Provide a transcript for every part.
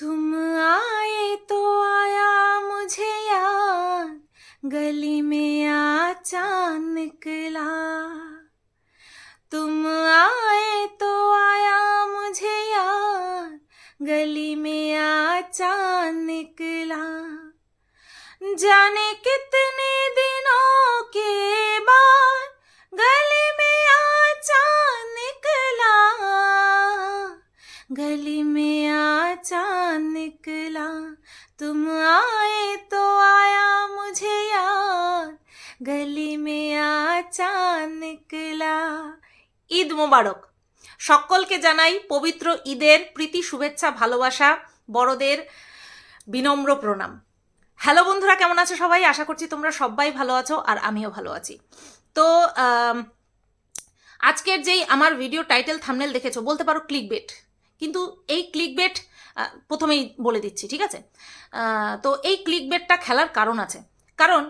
तुम आए तो आया मुझे याद, गली में आ चाँद निकला तुम आए तो आया मुझे याद, गली में आ चाँद निकला जाने कितने दिनों के चांद निकला तुम आए तो आया मुझे याद गली में आ চাঁদ নিকলা ঈদ মোবারক সকলকে জানাই পবিত্র ঈদের প্রীতি শুভেচ্ছা ভালোবাসা বড়দের বিনম্র প্রণাম হ্যালো বন্ধুরা কেমন আছো সবাই আশা করছি তোমরা সবাই ভালো আছো আর আমিও ভালো আছি তো আম, আজকের যেই আমার ভিডিও টাইটেল থামনেল দেখেছো বলতে পারো ক্লিক বেট কিন্তু এই ক্লিক বেট প্রথমেই বলে দিচ্ছি, ঠিক আছে? তো এই ক্লিক বেটটা খেলার কারণ আছে। কারণ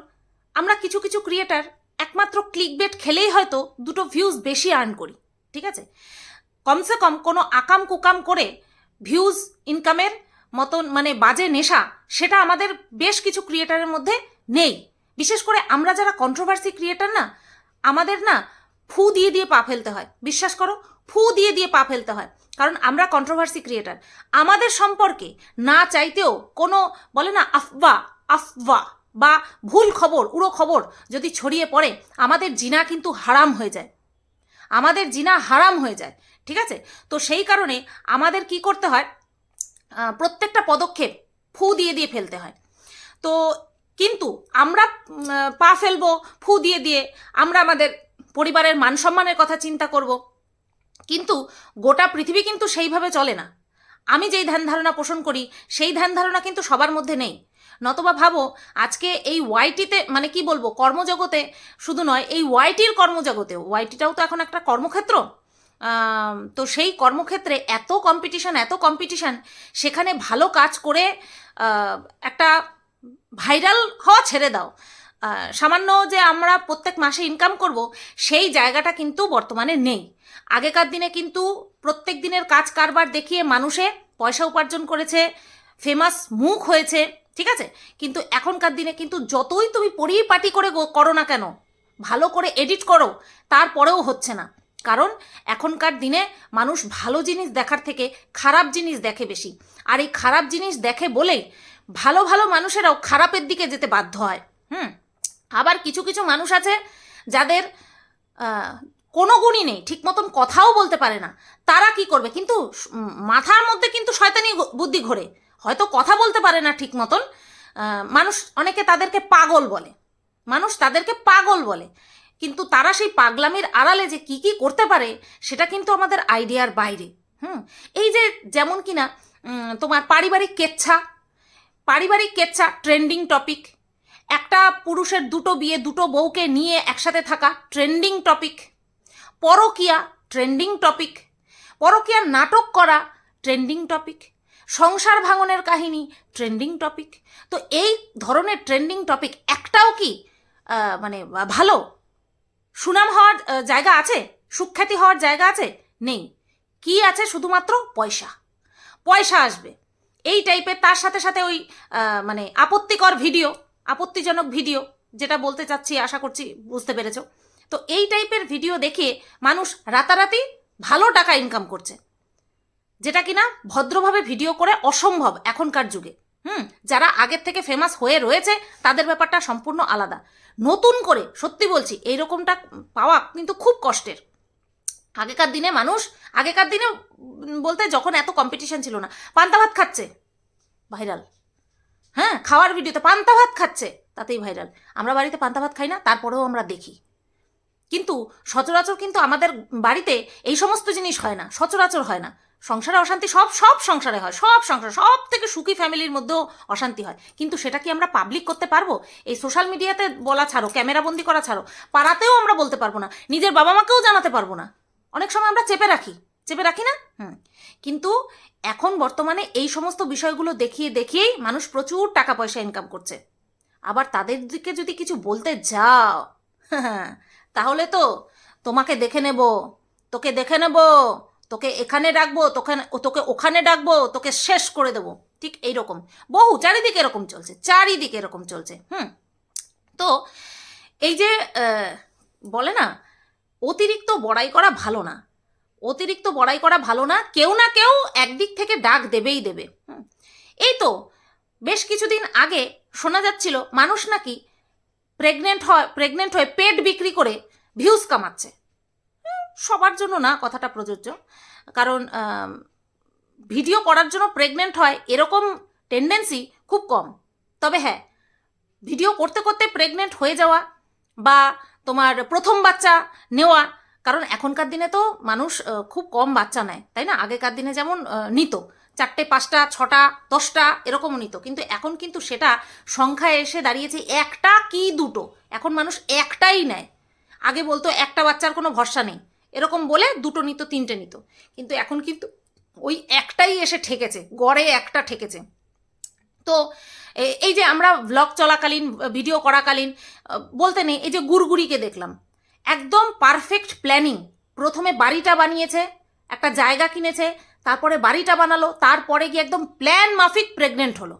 আমরা কিছু কিছু ক্রিয়েটার একমাত্র ক্লিক বেট খেলেই হয়তো দুটো ভিউজ বেশি আর্ন করি, ঠিক আছে? কমসে কম কোনো আকাম কুকাম করে ভিউজ ইনকামের মতন মানে বাজে নেশা, সেটা আমাদের বেশ কিছু ক্রিয়েটারের মধ্যে নেই। বিশেষ করে আমরা যারা কন্ট্রোভার্সি ক্রিয়েটার না, আমাদের না ফু দিয়ে দিয়ে পা ফেলতে হয়। বিশ্বাস করো, ফু দিয়ে দিয়ে পা ফেলতে হয়। কারণ আমরা কন্ট্রোভার্সি ক্রিয়েটার আমাদের সম্পর্কে না চাইতেও কোনো বলে না আফবা আফবা বা ভুল খবর, উড়ো খবর যদি ছড়িয়ে পড়ে, আমাদের জিনা কিন্তু হারাম হয়ে যায়। আমাদের জিনা হারাম হয়ে যায়, ঠিক আছে? তো সেই কারণে আমাদের কি করতে হয়? প্রত্যেকটা পদক্ষেপ ফু দিয়ে দিয়ে ফেলতে হয়। তো কিন্তু আমরা পা ফেলব, ফু দিয়ে দিয়ে আমরা আমাদের পরিবারের মান সম্মানের কথা চিন্তা করব। কিন্তু গোটা পৃথিবী কিন্তু সেইভাবে চলে না। আমি যেই ধ্যান ধারণা পোষণ করি, সেই ধ্যান ধারণা কিন্তু সবার মধ্যে নেই। নতবা ভাবো, আজকে এই ওয়াইটিতে মানে কি বলব, কর্মজগতে শুধু নয়, এই ওয়াইটির কর্মজগতেও ওয়াইটিটাও তো এখন একটা কর্মক্ষেত্র। তো সেই কর্মক্ষেত্রে এত কম্পিটিশন এত কম্পিটিশন সেখানে ভালো কাজ করে একটা ভাইরাল হওয়া ছেড়ে দাও। সামান্য যে আমরা প্রত্যেক মাসে ইনকাম করব, সেই জায়গাটা কিন্তু বর্তমানে নেই। আগেকার দিনে কিন্তু প্রত্যেক দিনের কাজ কারবার দেখিয়ে মানুষে পয়সা উপার্জন করেছে ফেমাস মুখ হয়েছে, ঠিক আছে? কিন্তু এখনকার দিনে কিন্তু যতই তুমি পরিপাটি করে করো না কেন, ভালো করে এডিট করো, তারপরেও হচ্ছে না। কারণ এখনকার দিনে মানুষ ভালো জিনিস দেখার থেকে খারাপ জিনিস দেখে বেশি। আর এই খারাপ জিনিস দেখে বলেই ভালো ভালো মানুষেরাও খারাপের দিকে যেতে বাধ্য হয়। হুম? আবার কিছু কিছু মানুষ আছে যাদের কোনো গুণই নেই ঠিক মতন কথাও বলতে পারে না। তারা কি করবে? কিন্তু মাথার মধ্যে কিন্তু শয়তানি বুদ্ধি ঘোরে। হয়তো কথা বলতে পারে না ঠিক মতন। মানুষ অনেকে তাদেরকে পাগল বলে। মানুষ তাদেরকে পাগল বলে। কিন্তু তারা সেই পাগলামির আড়ালে যে কি কি করতে পারে সেটা কিন্তু আমাদের আইডিয়ার বাইরে। হুম? এই যে যেমন কিনা উম, তোমার পারিবারিক কেচ্ছা। পারিবারিক কেচ্ছা ট্রেন্ডিং টপিক। একটা পুরুষের দুটো বিয়ে দুটো বউকে নিয়ে একসাথে থাকা ট্রেন্ডিং টপিক। পরকিয়া ট্রেন্ডিং টপিক পরকিয়ার নাটক করা ট্রেন্ডিং টপিক সংসার ভাঙনের কাহিনী ট্রেন্ডিং টপিক তো এই ধরনের ট্রেন্ডিং টপিক একটাও কি মানে ভালো? সুনাম হওয়ার জায়গা আছে? সুখ্যাতি হওয়ার জায়গা আছে? নেই। কি আছে? শুধুমাত্র পয়সা। পয়সা আসবে। এই টাইপের তার সাথে সাথে ওই মানে আপত্তিকর ভিডিও, আপত্তিজনক ভিডিও, যেটা বলতে চাচ্ছি, আশা করছি বুঝতে পেরেছ। তো এই টাইপের ভিডিও দেখে মানুষ রাতারাতি ভালো টাকা ইনকাম করছে। যেটা কিনা ভদ্রভাবে ভিডিও করে অসম্ভব এখনকার যুগে। হুম, যারা আগের থেকে ফেমাস হয়ে রয়েছে, তাদের ব্যাপারটা সম্পূর্ণ আলাদা। নতুন করে, সত্যি বলছি এইরকমটা পাওয়া কিন্তু খুব কষ্টের। আগেকার দিনে মানুষ, আগেকার দিনে বলতে যখন এত কম্পিটিশন ছিল না, পান্তা ভাত খাচ্ছে ভাইরাল হ্যাঁ খাওয়ার ভিডিওতে পান্তা ভাত খাচ্ছে, তাতেই ভাইরাল আমরা বাড়িতে পান্তা ভাত খাই না, তারপরেও আমরা দেখি। কিন্তু সচরাচর কিন্তু আমাদের বাড়িতে এই সমস্ত জিনিস হয় না, সচরাচর হয় না। সংসারে অশান্তি সব সব সংসারে হয়, সব সংসার, সব থেকে সুখী ফ্যামিলির মধ্যেও অশান্তি হয়। কিন্তু সেটা কি আমরা পাবলিক করতে পারব? এই সোশ্যাল মিডিয়াতে বলা ছাড়ো ক্যামেরাবন্দি করা ছাড়ো, পাড়াতেও আমরা বলতে পারব না, নিজের বাবা মাকেও জানাতে পারব না। অনেক সময় আমরা চেপে রাখি চেপে রাখি না? হুম। কিন্তু এখন বর্তমানে এই সমস্ত বিষয়গুলো দেখিয়ে দেখিয়েই মানুষ প্রচুর টাকা পয়সা ইনকাম করছে। আবার তাদের দিকে যদি কিছু বলতে যাও তাহলে তো তোমাকে দেখে নেব। তোকে দেখে নেব। তোকে এখানে ডাকবো, তোকে তোকে ওখানে ডাকবো, তোকে শেষ করে দেবো। ঠিক এইরকম। বহু, চারিদিকে এরকম চলছে, চারিদিকে এরকম চলছে। হুম। তো এই যে বলে না, অতিরিক্ত বড়াই করা ভালো না। অতিরিক্ত বড়াই করা ভালো না, কেউ না কেউ একদিক থেকে ডাক দেবেই দেবে। এই তো, বেশ কিছুদিন আগে শোনা যাচ্ছিল, মানুষ নাকি প্রেগনেন্ট হয় প্রেগনেন্ট হয়ে পেট বিক্রি করে ভিউজ কামাচ্ছে। সবার জন্য না, কথাটা প্রযোজ্য। কারণ ভিডিও করার জন্য প্রেগনেন্ট হয় এরকম টেন্ডেন্সি খুব কম। তবে হ্যাঁ ভিডিও করতে করতে প্রেগনেন্ট হয়ে যাওয়া বা তোমার প্রথম বাচ্চা নেওয়া, কারণ এখনকার দিনে তো মানুষ খুব কম বাচ্চা নেয়, তাই না? আগেকার দিনে যেমন নিত। চারটে, পাঁচটা, ছটা, দশটা এরকমও নিত। কিন্তু এখন কিন্তু সেটা সংখ্যায় এসে দাঁড়িয়েছে একটা কি দুটো। এখন মানুষ একটাই নেয়। আগে বলতো একটা বাচ্চার কোনো ভরসা নেই। এরকম বলে দুটো নিত, তিনটে নিত। কিন্তু এখন কিন্তু ওই একটাই এসে ঠেকেছে, গড়ে একটা ঠেকেছে। তো এই যে আমরা ব্লগ চলাকালীন ভিডিও করাকালীন বলতে নেই, এই যে গুড়গুড়িকে দেখলাম। একদম পারফেক্ট প্ল্যানিং প্রথমে বাড়িটা বানিয়েছে, একটা জায়গা কিনেছে তারপরে বাড়িটা বানালো, তারপরে গিয়ে একদম প্ল্যান মাফিক প্রেগনেন্ট হলো।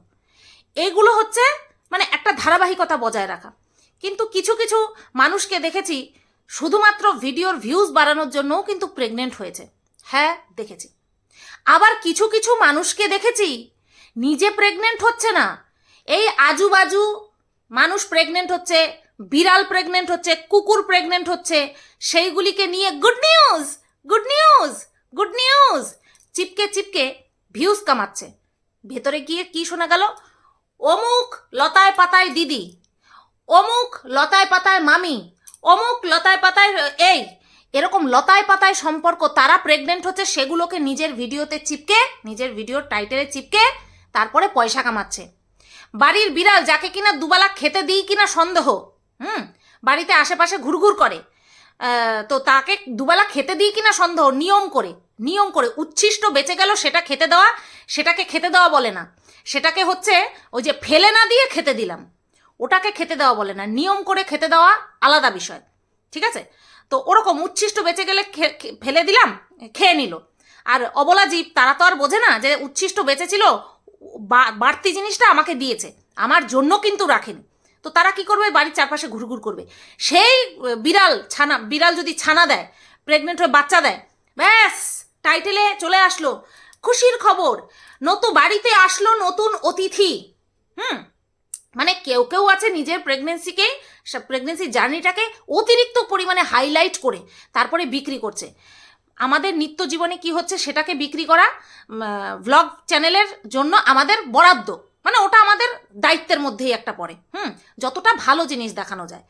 এইগুলো হচ্ছে মানে একটা ধারাবাহিকতা বজায় রাখা। কিন্তু কিছু কিছু মানুষকে দেখেছি শুধুমাত্র ভিডিওর ভিউজ বাড়ানোর জন্যও কিন্তু প্রেগনেন্ট হয়েছে। হ্যাঁ দেখেছি। আবার কিছু কিছু মানুষকে দেখেছি নিজে প্রেগনেন্ট হচ্ছে না, এই আজুবাজু মানুষ প্রেগনেন্ট হচ্ছে, বিড়াল প্রেগনেন্ট হচ্ছে, কুকুর প্রেগনেন্ট হচ্ছে, সেইগুলিকে নিয়ে good news good news good news চিপকে চিপকে ভিউজ কামাচ্ছে। ভেতরে গিয়ে কি শোনা গেল? অমুক লতায় পাতায় দিদি, অমুক লতায় পাতায় মামি, অমুক লতায় পাতায়, এই, এরকম লতায় পাতায় সম্পর্ক তারা প্রেগনেন্ট হচ্ছে সেগুলোকে নিজের ভিডিওতে চিপকে, নিজের ভিডিওর টাইটেলে চিপকে, তারপরে পয়সা কামাচ্ছে। বাড়ির বিড়াল যাকে কিনা দুবেলা খেতে দিই কিনা সন্দেহ, হুম, বাড়িতে আশেপাশে ঘুরঘুর করে তো তাকে দুবেলা খেতে দিই কিনা সন্দেহ, নিয়ম করে। নিয়ম করে উচ্ছিষ্ট বেঁচে গেল, সেটা খেতে দেওয়া, সেটাকে খেতে দেওয়া বলে না। সেটাকে হচ্ছে ওই যে ফেলে না দিয়ে খেতে দিলাম। ওটাকে খেতে দেওয়া বলে না। নিয়ম করে খেতে দেওয়া আলাদা বিষয়। ঠিক আছে? তো ওরকম উচ্ছিষ্ট বেঁচে গেলে ফেলে দিলাম, খেয়ে নিল। আর অবলা জীব, তারা তো আর বোঝে না যে উচ্ছিষ্ট বেঁচে ছিল বা- বাড়তি জিনিসটা আমাকে দিয়েছে। আমার জন্য কিন্তু রাখেনি। তো তারা কি করবে? বাড়ির চারপাশে ঘুরঘুর করবে। সেই বিড়াল ছানা, বিড়াল যদি ছানা দেয় প্রেগনেন্ট হয়ে বাচ্চা দেয়, ব্যাস! টাইটেলে চলে আসলো খুশির খবর। নতুন বাড়িতে আসলো নতুন অতিথি। হুম? মানে কেউ কেউ আছে নিজের প্রেগনেন্সিকেই প্রেগনেন্সি জার্নিটাকে অতিরিক্ত পরিমাণে হাইলাইট করে তারপরে বিক্রি করছে। আমাদের নিত্য জীবনে কি হচ্ছে সেটাকে বিক্রি করা ভ্লগ চ্যানেলের জন্য আমাদের বরাদ্দ। মানে ওটা আমাদের দায়িত্বের মধ্যেই একটা পড়ে। হুম? যতটা ভালো জিনিস দেখানো যায়।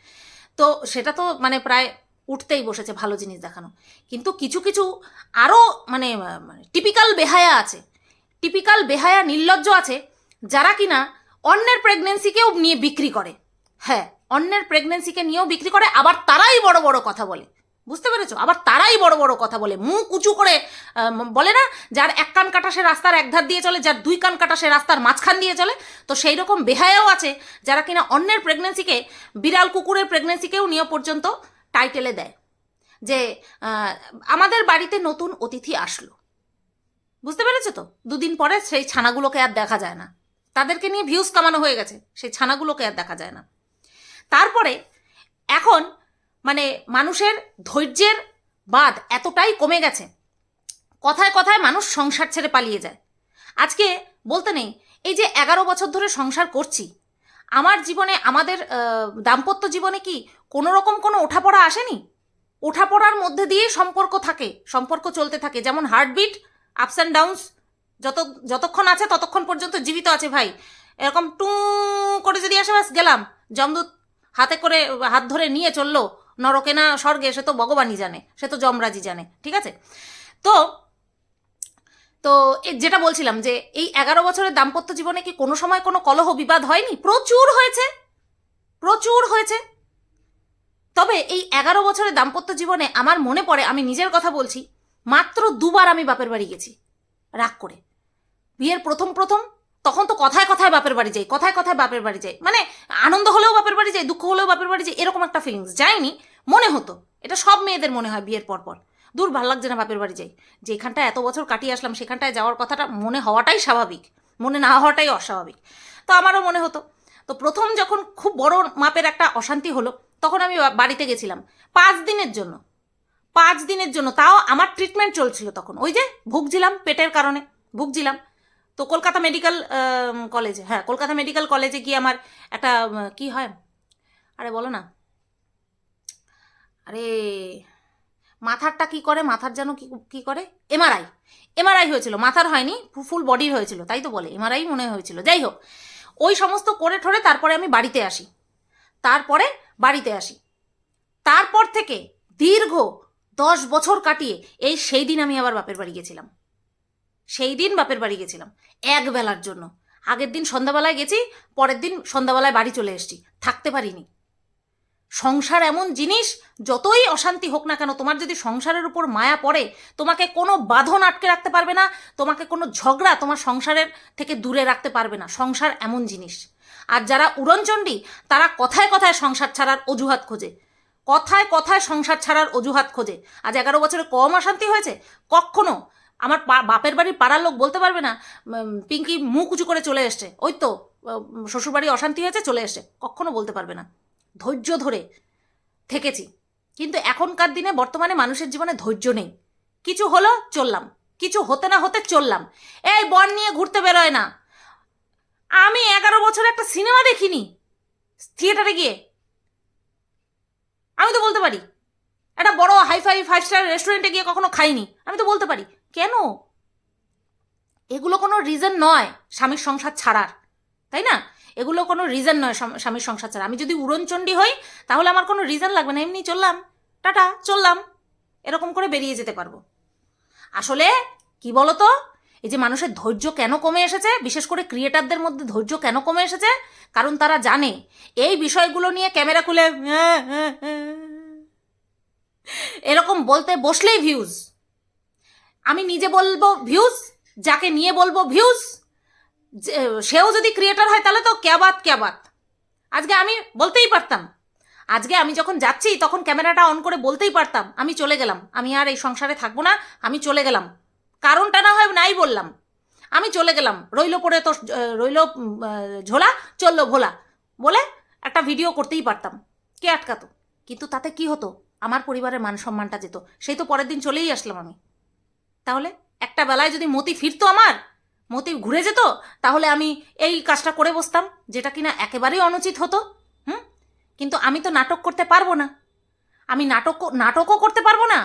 তো সেটা তো মানে প্রায় উঠতেই বসেছে ভালো জিনিস দেখানো। কিন্তু কিছু কিছু আরও মানে টিপিক্যাল বেহায়া আছে। টিপিক্যাল বেহায়া নির্লজ্জ আছে যারা কিনা অন্যের প্রেগনেন্সিকেও নিয়ে বিক্রি করে। হ্যাঁ অন্যের প্রেগনেন্সিকে নিয়েও বিক্রি করে, আবার তারাই বড় বড় কথা বলে। বুঝতে পেরেছ? আবার তারাই বড় বড় কথা বলে। মুখ উঁচু করে বলে না, যার এক কান কাটা সে রাস্তার এক ধার দিয়ে চলে, যার দুই কান কাটা সে রাস্তার মাঝখান দিয়ে চলে। তো সেই রকম বেহায়াও আছে যারা কিনা অন্যের প্রেগনেন্সিকে বিড়াল কুকুরের প্রেগনেন্সিকেও নিয়ে পর্যন্ত টাইটেলে দেয় যে আমাদের বাড়িতে নতুন অতিথি আসলো। বুঝতে পেরেছ তো? দুদিন পরে সেই ছানাগুলোকে আর দেখা যায় না। তাদেরকে নিয়ে ভিউজ কামানো হয়ে গেছে, সেই ছানাগুলোকে আর দেখা যায় না। তারপরে এখন মানে মানুষের ধৈর্যের বাদ এতটাই কমে গেছে, কথায় কথায় মানুষ সংসার ছেড়ে পালিয়ে যায়। আজকে বলতে নেই, এই যে এগারো বছর ধরে সংসার করছি আমার জীবনে, আমাদের দাম্পত্য জীবনে কি কোনো রকম কোনো ওঠাপড়া আসেনি? ওঠাপড়ার মধ্যে দিয়েই সম্পর্ক থাকে, সম্পর্ক চলতে থাকে। যেমন হার্টবিট আপস অ্যান্ড ডাউনস যত, যতক্ষণ আছে ততক্ষণ পর্যন্ত জীবিত আছে ভাই। এরকম টু করে যদি আসে ব্যাস গেলাম, যমদূত হাতে করে, হাত ধরে নিয়ে চলল, নরকে না স্বর্গে, সে তো ভগবানই জানে, সে তো যমরাজি জানে, ঠিক আছে? তো তো যেটা বলছিলাম যে এই এগারো বছরের দাম্পত্য জীবনে কি কোনো সময় কোনো কলহ বিবাদ হয়নি? প্রচুর হয়েছে। প্রচুর হয়েছে। তবে এই এগারো বছরের দাম্পত্য জীবনে আমার মনে পড়ে, আমি নিজের কথা বলছি, মাত্র দুবার আমি বাপের বাড়ি গেছি। রাগ করে। বিয়ের প্রথম প্রথম তখন তো কথায় কথায় বাপের বাড়ি যাই, কথায় কথায় বাপের বাড়ি যাই। মানে আনন্দ হলেও বাপের বাড়ি যাই, দুঃখ হলেও বাপের বাড়ি যাই, এরকম একটা ফিলিংস যায়নি। মনে হতো। এটা সব মেয়েদের মনে হয় বিয়ের পর পর। দূর ভালো লাগছে না বাপের বাড়ি যাই। যেখানটায় এত বছর কাটিয়ে আসলাম, সেখানটায় যাওয়ার কথাটা মনে হওয়াটাই স্বাভাবিক। মনে না হওয়াটাই অস্বাভাবিক। তো আমারও মনে হতো। তো প্রথম যখন খুব বড় মাপের একটা অশান্তি হলো, তখন আমি বাড়িতে গেছিলাম। পাঁচ দিনের জন্য। পাঁচ দিনের জন্য। তাও আমার ট্রিটমেন্ট চলছিল তখন। ওই যে ভুগছিলাম পেটের কারণে। ভুগছিলাম। তো কলকাতা মেডিকেল কলেজে হ্যাঁ কলকাতা মেডিকেল কলেজে গিয়ে আমার একটা কি হয়? আরে বলো না। আরে মাথারটা কি করে? মাথার যেন কি কি করে? এমআরআই এমআরআই হয়েছিল, মাথার হয়নি ফুল বডির হয়েছিল, তাই তো বলে এমআরআই মনে হয়েছিল। যাই হোক, ওই সমস্ত করে ঠরে তারপরে আমি বাড়িতে আসি। তারপরে বাড়িতে আসি। তারপর থেকে দীর্ঘ দশ বছর কাটিয়ে, এই সেই দিন আমি আবার বাপের বাড়ি গেছিলাম। সেই দিন বাপের বাড়ি গেছিলাম, এক বেলার জন্য। আগের দিন সন্ধ্যাবেলায় গেছি, পরের দিন সন্ধ্যাবেলায় বাড়ি চলে এসেছি, থাকতে পারিনি। সংসার এমন জিনিস, যতই অশান্তি হোক না কেন, তোমার যদি সংসারের উপর মায়া পড়ে, তোমাকে কোনো বাঁধন আটকে রাখতে পারবে না, তোমাকে কোনো ঝগড়া তোমার সংসারের থেকে দূরে রাখতে পারবে না। সংসার এমন জিনিস। আর যারা উড়নচণ্ডী, তারা কথায় কথায় সংসার ছাড়ার অজুহাত খোঁজে। কথায় কথায় সংসার ছাড়ার অজুহাত খোঁজে। আজ এগারো বছরে কম অশান্তি হয়েছে? কখনো? আমার বাপের বাড়ির পাড়ার লোক বলতে পারবে না পিঙ্কি মুখ উঁচু করে চলে এসছে। ওই তো শ্বশুরবাড়ি অশান্তি হয়েছে, চলে এসছে। কখনো বলতে পারবে না। ধৈর্য ধরে থেকেছি। কিন্তু এখনকার দিনে বর্তমানে মানুষের জীবনে ধৈর্য নেই। কিছু হলো চললাম, কিছু হতে না হতে চললাম। এই বন নিয়ে ঘুরতে বেরোয় না। আমি এগারো বছর একটা সিনেমা দেখিনি, থিয়েটারে গিয়ে। আমি তো বলতে পারি, একটা বড় হাইফাই ফাইভ স্টার রেস্টুরেন্টে গিয়ে কখনো খাইনি। আমি তো বলতে পারি, কেন? এগুলো কোনো রিজন নয় স্বামীর সংসার ছাড়ার, তাই না? এগুলো কোনো রিজন নয় স্বাম- স্বামীর সংসার ছাড়া। আমি যদি উড়নচণ্ডী হই, তাহলে আমার কোনো রিজন লাগবে না। এমনি চললাম। টাটা, চললাম। এরকম করে বেরিয়ে যেতে পারব। আসলে কি বলতো? এই যে মানুষের ধৈর্য কেন কমে এসেছে, বিশেষ করে ক্রিয়েটারদের মধ্যে ধৈর্য কেন কমে এসেছে, কারণ তারা জানে, এই বিষয়গুলো নিয়ে ক্যামেরা খুলে, এরকম বলতে বসলেই ভিউজ আমি নিজে বলব ভিউজ যাকে নিয়ে বলব ভিউজ সেও যদি ক্রিয়েটার হয়, তাহলে তো ক্যাবাত ক্যাবাত আজকে আমি বলতেই পারতাম। আজকে আমি যখন যাচ্ছি, তখন ক্যামেরাটা অন করে বলতেই পারতাম, আমি চলে গেলাম। আমি আর এই সংসারে থাকব না, আমি চলে গেলাম। কারণটা না হয় নাই বললাম। আমি চলে গেলাম। রইল পড়ে তো রইল ঝোলা, চলল ভোলা। বলে একটা ভিডিও করতেই পারতাম। কে আটকাতো? কিন্তু তাতে কি হতো? আমার পরিবারের মান সম্মানটা যেত। সেই তো পরের দিন চলেই আসলাম আমি। তাহলে একটা বেলায় যদি মতি ফিরতো আমার মতি ঘুরে যেত, তাহলে আমি এই কাজটা করে বসতাম, যেটা কিনা একেবারেই অনুচিত হতো, হুম? কিন্তু আমি তো নাটক করতে পারব না। আমি নাটক, নাটকও করতে পারব না,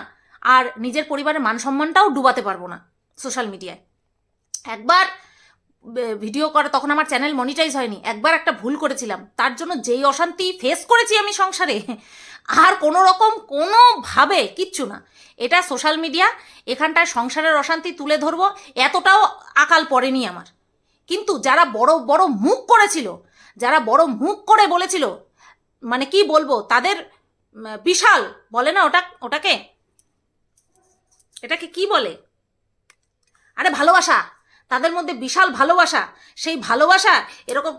আর নিজের পরিবারের মান সম্মানটাও ডুবাতে পারব না সোশ্যাল মিডিয়ায়। একবার ভিডিও করে, তখন আমার চ্যানেল মনিটাইজ হয়নি, একবার একটা ভুল করেছিলাম, তার জন্য যেই অশান্তি ফেস করেছি আমি সংসারে আর কোনো রকম, কোনোভাবে কিচ্ছু না। এটা সোশ্যাল মিডিয়া এখানটায় সংসারের অশান্তি তুলে ধরবো, এতটাও আকাল পড়েনি আমার। কিন্তু যারা বড় বড় মুখ করেছিল, যারা বড় মুখ করে বলেছিল মানে কি বলব, তাদের বিশাল, বলে না ওটা, ওটাকে? এটাকে কি বলে? আরে ভালোবাসা, তাদের মধ্যে বিশাল ভালোবাসা, সেই ভালোবাসা এরকম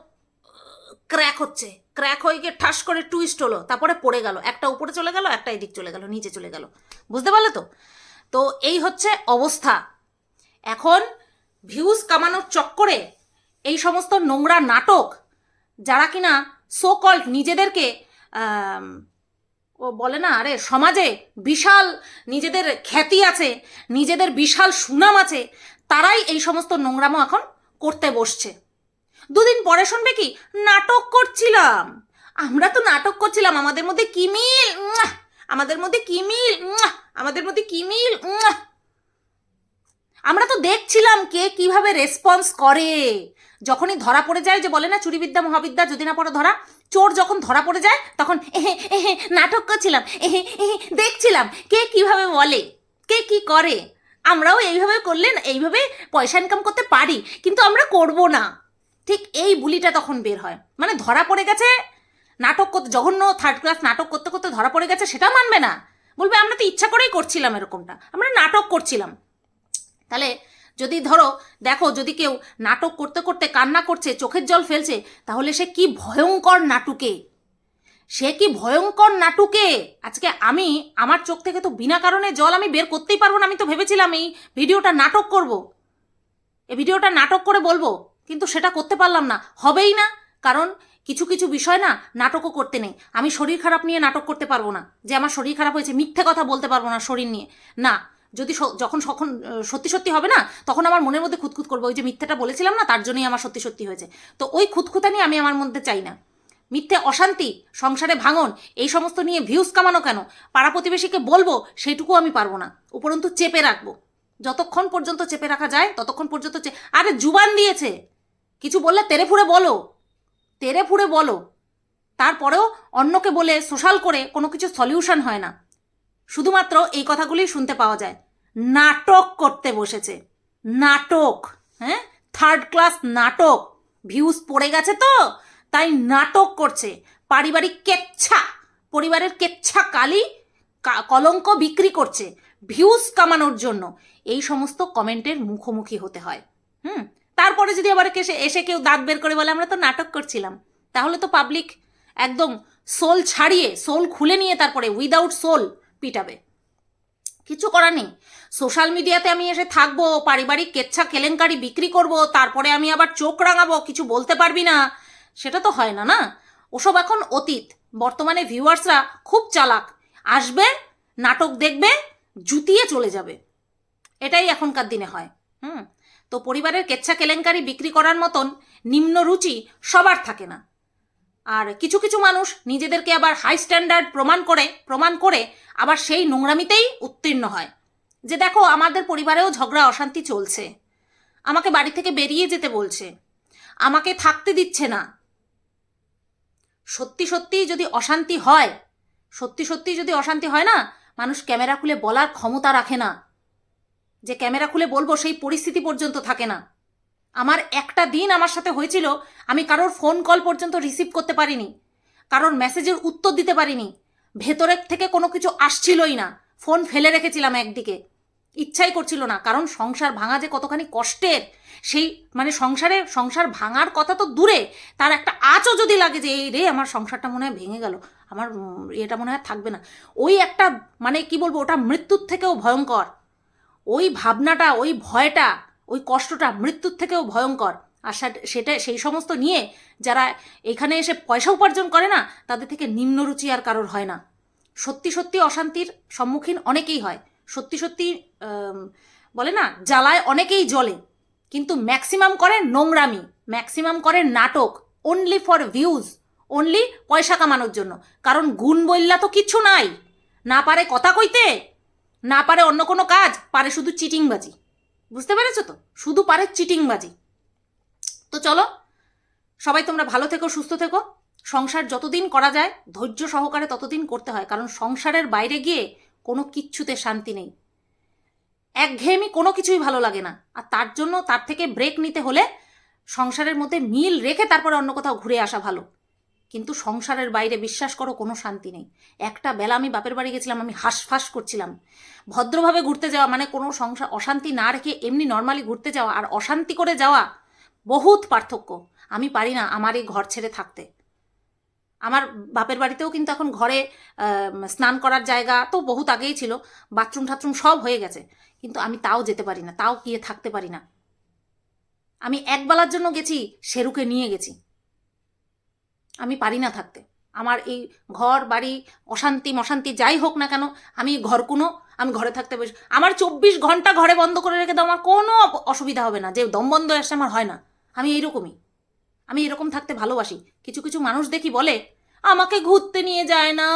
ক্র্যাক হচ্ছে। ক্র্যাক হয়ে গিয়ে ঠাস করে টুইস্ট হলো, তারপরে পড়ে গেল। একটা উপরে চলে গেল, একটা এদিক চলে গেল, নিচে চলে গেল। বুঝতে পারলে তো? তো এই হচ্ছে অবস্থা। এখন ভিউজ কামানোর চক্করে এই সমস্ত নোংরা নাটক, যারা কিনা সো কল্ড নিজেদেরকে ও বলে না, আরে সমাজে বিশাল নিজেদের খ্যাতি আছে, নিজেদের বিশাল সুনাম আছে, তারাই এই সমস্ত নোংরামো এখন করতে বসছে। দুদিন পরে শুনবে কি? নাটক করছিলাম। আমরা তো নাটক করছিলাম, আমাদের মধ্যে কি মিল! আমাদের মধ্যে কি মিল! আমাদের মধ্যে কি মিল! আমরা তো দেখছিলাম কে কীভাবে রেসপন্স করে। যখনই ধরা পড়ে যায় যে বলে না, চুরিবিদ্যা, মহাবিদ্যা, যদি না পড়ে ধরা, চোর যখন ধরা পড়ে যায়, তখন এহে এহে নাটক করছিলাম, এহে এহে, দেখছিলাম কে কীভাবে বলে, কে কি করে। আমরাও এইভাবে করলে না এইভাবে পয়সা ইনকাম করতে পারি, কিন্তু আমরা করব না। ঠিক এই বুলিটা তখন বের হয়। মানে ধরা পড়ে গেছে, নাটক করতে, জঘন্য থার্ড ক্লাস নাটক করতে করতে ধরা পড়ে গেছে সেটা মানবে না। বলবে, আমরা তো ইচ্ছা করেই করছিলাম এরকমটা। আমরা নাটক করছিলাম। তাহলে যদি ধরো, দেখো, যদি কেউ নাটক করতে করতে কান্না করছে, চোখের জল ফেলছে, তাহলে সে কি ভয়ঙ্কর নাটুকে? সে কি ভয়ঙ্কর নাটুকে? আজকে আমি, আমার চোখ থেকে তো বিনা কারণে জল আমি বের করতেই পারব না, আমি তো ভেবেছিলাম এই ভিডিওটা নাটক করব। এই ভিডিওটা নাটক করে বলব। কিন্তু সেটা করতে পারলাম না। হবেই না। কারণ কিছু কিছু বিষয় না নাটকও করতে নেই। আমি শরীর খারাপ নিয়ে নাটক করতে পারব না। যে আমার শরীর খারাপ হয়েছে, মিথ্যে কথা বলতে পারব না শরীর নিয়ে। না, যদি যখন সখন সত্যি সত্যি হবে না, তখন আমার মনের মধ্যে খুঁতখুত করব। ওই যে মিথ্যেটা বলেছিলাম না, তার জন্যই আমার সত্যি সত্যি হয়েছে। তো ওই খুঁতখুতানি আমি আমার মধ্যে চাই না। মিথ্যে অশান্তি, সংসারে ভাঙন, এই সমস্ত নিয়ে ভিউজ কামানো কেন? পাড়া প্রতিবেশীকে বলব, সেইটুকু আমি পারব না। উপরন্তু চেপে রাখব। যতক্ষণ পর্যন্ত চেপে রাখা যায়, ততক্ষণ পর্যন্ত আরে জুবান দিয়েছে! কিছু বললে তেরে ফুড়ে বলো। তেরে ফুড়ে বলো। তারপরেও অন্যকে বলে সোশ্যাল করে কোনো কিছু সলিউশন হয় না। শুধুমাত্র এই কথাগুলি শুনতে পাওয়া যায়। নাটক করতে বসেছে। নাটক হ্যাঁ? থার্ড ক্লাস নাটক। ভিউজ পড়ে গেছে তো? তাই নাটক করছে। পারিবারিক কেচ্ছা, পরিবারের কেচ্ছা কালি কলঙ্ক বিক্রি করছে। ভিউজ কামানোর জন্য। এই সমস্ত কমেন্টের মুখোমুখি হতে হয়। হুম? তারপরে যদি আবার এসে এসে কেউ দাঁত বের করে বলে, আমরা তো নাটক করছিলাম। তাহলে তো পাবলিক একদম সোল ছাড়িয়ে, সোল খুলে নিয়ে তারপরে উইদাউট সোল পিটাবে। কিছু করার নেই। সোশ্যাল মিডিয়াতে আমি এসে থাকব, পারিবারিক কেচ্ছা কেলেঙ্কারি বিক্রি করব, তারপরে আমি আবার চোখ রাঙাবো, কিছু বলতে পারবি না। সেটা তো হয় না না? ওসব এখন অতীত। বর্তমানে ভিউয়ার্সরা খুব চালাক। আসবে, নাটক দেখবে, জুতিয়ে চলে যাবে। এটাই এখনকার দিনে হয়। হুম? তো পরিবারের কেচ্ছা কেলেঙ্কারি বিক্রি করার মতন নিম্ন রুচি সবার থাকে না। আর কিছু কিছু মানুষ নিজেদেরকে আবার হাই স্ট্যান্ডার্ড প্রমাণ করে প্রমাণ করে আবার সেই নোংরামিতেই উত্তীর্ণ হয়। যে দেখো, আমাদের পরিবারেও ঝগড়া, অশান্তি চলছে। আমাকে বাড়ি থেকে বেরিয়ে যেতে বলছে। আমাকে থাকতে দিচ্ছে না। সত্যি সত্যি যদি অশান্তি হয়, সত্যি সত্যি যদি অশান্তি হয় না, মানুষ ক্যামেরা খুলে বলার ক্ষমতা রাখে না। যে ক্যামেরা খুলে বলব সেই পরিস্থিতি পর্যন্ত থাকে না। আমার একটা দিন আমার সাথে হয়েছিল, আমি কারোর ফোন কল পর্যন্ত রিসিভ করতে পারিনি, কারোর মেসেজের উত্তর দিতে পারিনি ভেতরের থেকে কোনো কিছু আসছিলই না ফোন ফেলে রেখেছিলাম একদিকে। ইচ্ছাই করছিল না, কারণ সংসার ভাঙা যে কতখানি কষ্টের, সেই মানে সংসারে, সংসার ভাঙার কথা তো দূরে, তার একটা আঁচও যদি লাগে যে, এই রে, আমার সংসারটা মনে হয় ভেঙে গেল, আমার এটা মনে হয় থাকবে না। ওই একটা মানে কি বলব, ওটা মৃত্যুর থেকেও ভয়ঙ্কর। ওই ভাবনাটা, ওই ভয়টা, ওই কষ্টটা মৃত্যুর থেকেও ভয়ঙ্কর। আর সেটা, সেই সমস্ত নিয়ে যারা এখানে এসে পয়সা উপার্জন করে না, তাদের থেকে নিম্নরুচি আর কারোর হয় না। সত্যি সত্যি অশান্তির সম্মুখীন অনেকেই হয়। সত্যি সত্যি বলে না, জ্বালায় অনেকেই জ্বলে। কিন্তু ম্যাক্সিমাম করে নোংরামি, ম্যাক্সিমাম করে নাটক অনলি ফর ভিউজ অনলি পয়সা কামানোর জন্য। কারণ গুণ বললা তো কিচ্ছু নাই। না পারে কথা কইতে। না পারে অন্য কোনো কাজ, পারে শুধু চিটিংবাজি। বুঝতে পেরেছ তো? শুধু পারে চিটিংবাজি। তো চলো, সবাই তোমরা ভালো থেকো, সুস্থ থেকো। সংসার যতদিন করা যায়, ধৈর্য সহকারে ততদিন করতে হয়, কারণ সংসারের বাইরে গিয়ে কোনো কিচ্ছুতে শান্তি নেই। একঘেয়েমি কোনো কিছুই ভালো লাগে না, আর তার জন্য তার থেকে ব্রেক নিতে হলে সংসারের মধ্যে মিল রেখে তারপরে অন্য কোথাও ঘুরে আসা ভালো। কিন্তু সংসারের বাইরে বিশ্বাস করো কোনো শান্তি নেই। একটা বেলা আমি বাপের বাড়ি গেছিলাম, আমি হাঁসফাঁস করছিলাম। ভদ্রভাবে ঘুরতে যাওয়া মানে কোনো সংসার অশান্তি না রেখে এমনি নর্মালি ঘুরতে যাওয়া আর অশান্তি করে যাওয়া বহুত পার্থক্য। আমি পারি না আমার এই ঘর ছেড়ে থাকতে। আমার বাপের বাড়িতেও কিন্তু এখন ঘরে স্নান করার জায়গা তো বহুত আগেই ছিল, বাথরুম টাথরুম সব হয়ে গেছে। কিন্তু আমি তাও যেতে পারি না, তাও গিয়ে থাকতে পারি না। আমি একবেলার জন্য গেছি শেরুকে নিয়ে গেছি। আমি পারি না থাকতে। আমার এই ঘর, বাড়ি, অশান্তি, মশান্তি যাই হোক না কেন, আমি ঘর কোনো আমি ঘরে থাকতে বসে আমার চব্বিশ ঘণ্টা ঘরে বন্ধ করে রেখে দাও, আমার কোনো অসুবিধা হবে না। যে দম বন্ধ আসছে আমার হয় না। আমি এইরকমই। আমি এরকম থাকতে ভালোবাসি। কিছু কিছু মানুষ দেখি বলে, আমাকে ঘুরতে নিয়ে যায় না।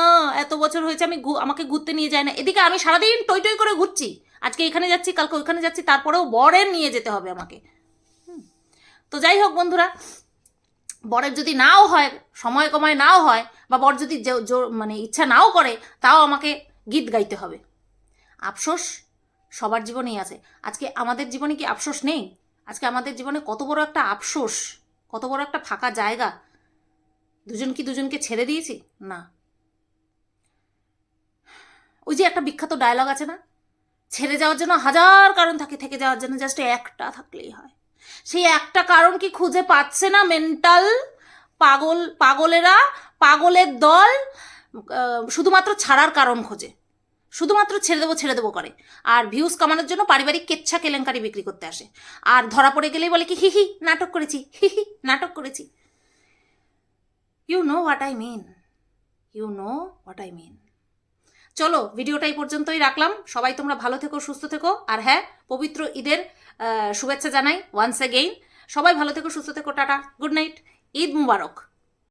এত বছর হয়েছে আমি আমাকে ঘুরতে নিয়ে যায় না। এদিকে আমি সারাদিন টই টই করে ঘুরছি। আজকে এখানে যাচ্ছি, কালকে ওইখানে যাচ্ছি, তারপরেও বরের নিয়ে যেতে হবে আমাকে। তো যাই হোক বন্ধুরা বরের যদি নাও হয়, সময় কমায় নাও হয়, বা বর যদি মানে ইচ্ছা নাও করে, তাও আমাকে গীত গাইতে হবে। আফসোস সবার জীবনেই আছে। আজকে আমাদের জীবনে কি আফসোস নেই? আজকে আমাদের জীবনে কত বড় একটা আফসোস, কত বড় একটা ফাঁকা জায়গা। দুজন কি দুজনকে ছেড়ে দিয়েছি? না। ওই যে একটা বিখ্যাত ডায়লগ আছে না? ছেড়ে যাওয়ার জন্য হাজার কারণ থাকে, থেকে যাওয়ার জন্য জাস্ট একটা থাকলেই হয়। সেই একটা কারণ কি খুঁজে পাচ্ছে না মেন্টাল পাগল, পাগলেরা? পাগলের দল শুধুমাত্র ছাড়ার কারণ খোঁজে। শুধুমাত্র ছেড়ে দেবো ছেড়ে দেবো করে। আর ভিউজ কামানোর জন্য পারিবারিক কেচ্ছা কেলেঙ্কারি বিক্রি করতে আসে। আর ধরা পড়ে গেলেই বলে কি, হি হি, নাটক করেছি, হি হি, নাটক করেছি। You know what I mean you know what I mean চলো ভিডিওটা এই পর্যন্তই রাখলাম। সবাই তোমরা ভালো থেকো, সুস্থ থেকো। আর হ্যাঁ পবিত্র ঈদের শুভেচ্ছা জানাই ওয়ান্স অ্যাগেইন সবাই ভালো থেকো সুস্থ থেকো tata. Good night Eid Mubarak.